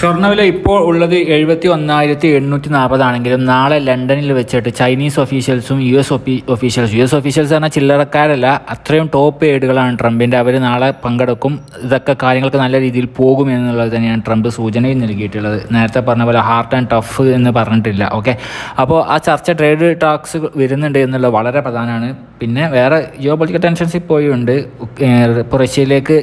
സ്വർണവില ഇപ്പോൾ ഉള്ളത് എഴുപത്തി ഒന്നായിരത്തി എണ്ണൂറ്റി നാൽപ്പതാണെങ്കിലും നാളെ ലണ്ടനിൽ വെച്ചിട്ട് ചൈനീസ് ഒഫീഷ്യൽസും യു എസ് ഒഫീഷ്യൽസും യു എസ് ഒഫീഷ്യൽസ് പറഞ്ഞാൽ ചില്ലറക്കാരല്ല അത്രയും ടോപ്പ് ഏഡുകളാണ് ട്രംപിന്റെ അവർ നാളെ പങ്കെടുക്കും. ഇതൊക്കെ കാര്യങ്ങൾക്ക് നല്ല രീതിയിൽ പോകും എന്നുള്ളത് തന്നെയാണ് ട്രംപ് സൂചനയും നൽകിയിട്ടുള്ളത്. നേരത്തെ പറഞ്ഞ പോലെ ഹാർട്ട് ആൻഡ് ടഫ് എന്ന് പറഞ്ഞിട്ടില്ല. ഓക്കെ അപ്പോൾ ആ ചർച്ച ട്രേഡ് ടാക്സ് വരുന്നുണ്ട് എന്നുള്ളത് വളരെ പ്രധാനമാണ്. പിന്നെ വേറെ ജിയോ പൊളിറ്റിക്കൽ ടെൻഷൻസ് ഇപ്പോഴുണ്ട് ഇപ്പോൾ റഷ്യയിലേക്ക്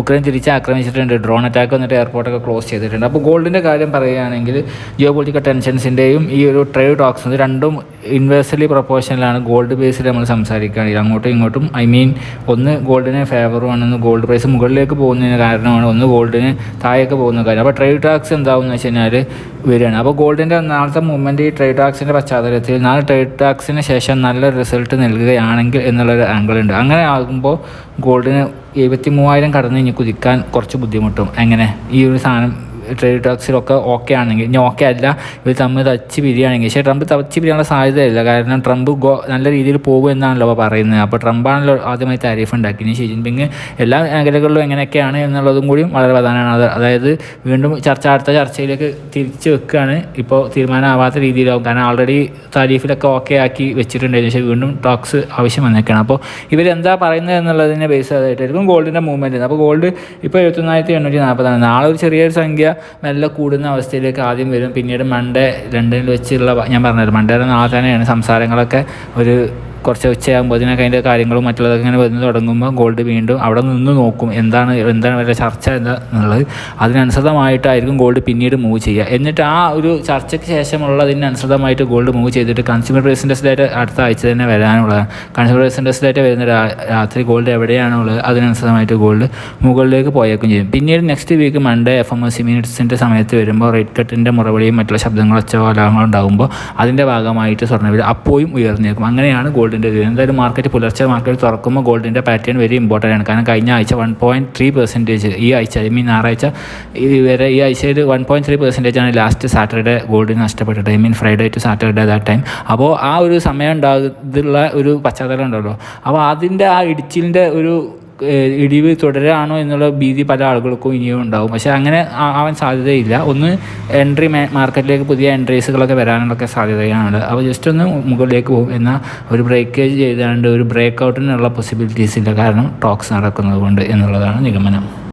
ഉക്രൈൻ തിരിച്ച് ആക്രമിച്ചിട്ടുണ്ട്. ഡ്രോൺ അറ്റാക്ക് വന്നിട്ട് എയർപോർട്ടൊക്കെ ക്ലോസ് ചെയ്തിട്ടുണ്ട്. അപ്പോൾ ഗോൾഡിന്റെ കാര്യം പറയുകയാണെങ്കിൽ ജിയോ പൊളിറ്റിക്കൽ ടെൻഷൻസിന്റെയും ഈ ഒരു ട്രേഡ് ടോക്സ് രണ്ടും ഇൻവേഴ്സലി പ്രൊപ്പോർഷനിലാണ് ഗോൾഡ് ബേസിൽ നമ്മൾ സംസാരിക്കുകയാണെങ്കിൽ അങ്ങോട്ടും ഇങ്ങോട്ടും ഐ മീൻ ഒന്ന് ഗോൾഡിന് ഫേവറുമാണെന്ന് ഗോൾഡ് പ്രൈസ് മുകളിലേക്ക് പോകുന്നതിന് കാരണമാണ് ഒന്ന് ഗോൾഡിന് താഴേക്ക് പോകുന്ന കാര്യം. അപ്പോൾ ട്രേഡ് ടാക്സ് എന്താവും എന്ന് വെച്ച് കഴിഞ്ഞാൽ വരികയാണ്. അപ്പോൾ ഗോൾഡിന്റെ നാളത്തെ മൂവ്മെന്റ് ഈ ട്രേഡ് ടാക്സിന്റെ പശ്ചാത്തലത്തിൽ നാളെ ട്രേഡ് ടാക്സിന് ശേഷം നല്ല റിസൾട്ട് നൽകുകയാണെങ്കിൽ എന്നുള്ളൊരു ആംഗിൾ ഉണ്ട്. അങ്ങനെ ആകുമ്പോൾ ഗോൾഡിന് എഴുപത്തി മൂവായിരം കടന്ന് ഇനി കുതിക്കാൻ കുറച്ച് ബുദ്ധിമുട്ടും. എങ്ങനെ? ഈ ഒരു സാധനം ട്രേഡ് ഡ്രഗ്സിലൊക്കെ ഓക്കെ ആണെങ്കിൽ ഇനി ഓക്കെ അല്ല ഇവർ തമ്മിൽ തച്ച് പിരിയാണെങ്കിൽ. പക്ഷേ ട്രംപ് തച്ച് പിരിയാനുള്ള സാധ്യതയില്ല. കാരണം ട്രംപ് ഗോ നല്ല രീതിയിൽ പോകും എന്നാണല്ലോ അപ്പോൾ പറയുന്നത്. അപ്പോൾ ട്രംപാണല്ലോ ആദ്യമായി താരീഫ് ഉണ്ടാക്കി ഇനി ഷി ജിൻപിങ് എല്ലാ മേഖലകളിലും എങ്ങനെയൊക്കെയാണ് എന്നുള്ളതും കൂടിയും വളരെ പ്രധാനമാണ്. അത് അതായത് വീണ്ടും ചർച്ച അടുത്ത ചർച്ചയിലേക്ക് തിരിച്ചു വെക്കുകയാണ്. ഇപ്പോൾ തീരുമാനമാവാത്ത രീതിയിലാവും. കാരണം ആൾറെഡി താരീഫിലൊക്കെ ഓക്കെ ആക്കി വെച്ചിട്ടുണ്ടായിരുന്നു. പക്ഷേ വീണ്ടും ടോക്സ് ആവശ്യം വന്നേക്കാണ്. അപ്പോൾ ഇവരെന്താ പറയുന്നത് എന്നുള്ളതിനെ ബേസ് ചെയ്തായിട്ടായിരിക്കും ഗോൾഡിന്റെ മൂവ്മെന്റ് അപ്പോൾ ഗോൾഡ് ഇപ്പോൾ എഴുപത്തൊന്നായിരത്തി എണ്ണൂറ്റി നാൽപ്പതാണ് നാളെ ഒരു ചെറിയൊരു സംഖ്യ മെല്ലെ കൂടുന്ന അവസ്ഥയിലേക്ക് ആദ്യം വരും. പിന്നീട് മൺഡേ ലണ്ടനിൽ വെച്ചുള്ള ഞാൻ പറഞ്ഞത് മൺഡേ നാളെ തന്നെയാണ് സംസാരങ്ങളൊക്കെ ഒരു കുറച്ച് ഉച്ചയാകുമ്പോൾ അതിനൊക്കെ അതിന്റെ കാര്യങ്ങളും മറ്റുള്ളതൊക്കെ ഇങ്ങനെ വന്ന് തുടങ്ങുമ്പോൾ ഗോൾഡ് വീണ്ടും അവിടെ നിന്ന് നോക്കും എന്താണ് എന്താണ് വരെ ചർച്ച എന്നുള്ളത്. അതിനനുസൃതമായിട്ടായിരിക്കും ഗോൾഡ് പിന്നീട് മൂവ് ചെയ്യുക. എന്നിട്ട് ആ ഒരു ചർച്ചയ്ക്ക് ശേഷമുള്ള അതിനനുസൃതമായിട്ട് ഗോൾഡ് മൂവ് ചെയ്തിട്ട് കൺസ്യൂമർ പ്രൈസ് ഡേറ്റ് അടുത്ത ആഴ്ച തന്നെ വരാനുള്ളതാണ് കൺസ്യൂമർ പ്രൈസ് ഡേറ്റ് വരുന്ന രാത്രി ഗോൾഡ് എവിടെയാണുള്ളത് അതിനനുസൃതമായിട്ട് ഗോൾഡ് മുകളിലേക്ക് പോയേക്കും ചെയ്യും. പിന്നീട് next week Monday F M S മിനിറ്റ്സിന്റെ സമയത്ത് വരുമ്പോൾ റേറ്റ് കട്ടിന്റെ മുറവിളിയും മറ്റുള്ള ശബ്ദങ്ങളും ഒച്ചകോലങ്ങളും ഉണ്ടാകുമ്പോൾ അതിന്റെ ഭാഗമായിട്ട് സ്വർണവില അപ്പോഴും ഉയർന്നേക്കും. അങ്ങനെയാണ് ഗോൾഡിന്റെ എന്തായാലും മാർക്കറ്റ് പുലർച്ചെ മാർക്കറ്റ് തുറക്കുമ്പോൾ ഗോൾഡിന്റെ പാറ്റേൺ വെരി ഇമ്പോർട്ടന്റ് ആണ്. കാരണം കഴിഞ്ഞ ആഴ്ച വൺ പോയിന്റ് ത്രീ പെർസെന്റേജ് ഈ ആഴ്ച ഐ മീൻ ഞായറാഴ്ച വരെ ഈ ആഴ്ചയിൽ വൺ പോയിന്റ് ത്രീ പെർസെന്റേജ് ആണ് ലാസ്റ്റ് സാറ്റർഡേ ഗോൾഡിന് നഷ്ടപ്പെട്ടത്. I mean Friday to Saturday that time അപ്പോൾ ആ ഒരു സമയം ഉണ്ടാകുന്നുള്ള ഒരു പശ്ചാത്തലം ഉണ്ടല്ലോ. അപ്പോൾ അതിന്റെ ആ ഇടിച്ചിലിന്റെ ഒരു ഇടിവ് തുടരാണോ എന്നുള്ള ഭീതി പല ആളുകൾക്കും ഇനിയും ഉണ്ടാവും. പക്ഷേ അങ്ങനെ ആവാൻ സാധ്യതയില്ല. ഒന്ന് എൻട്രി മാർക്കറ്റിലേക്ക് പുതിയ എൻട്രീസുകളൊക്കെ വരാനുള്ളൊക്കെ സാധ്യതയാണ്. അപ്പോൾ ജസ്റ്റ് ഒന്ന് മുകളിലേക്ക് പോകും. എന്നാൽ ഒരു ബ്രേക്കേജ് ചെയ്താണ്ട് ഒരു ബ്രേക്ക് ഔട്ടിനുള്ള പോസിബിലിറ്റീസ് ഇല്ല കാരണം ടോക്സ് നടക്കുന്നത് കൊണ്ട് എന്നുള്ളതാണ് നിഗമനം.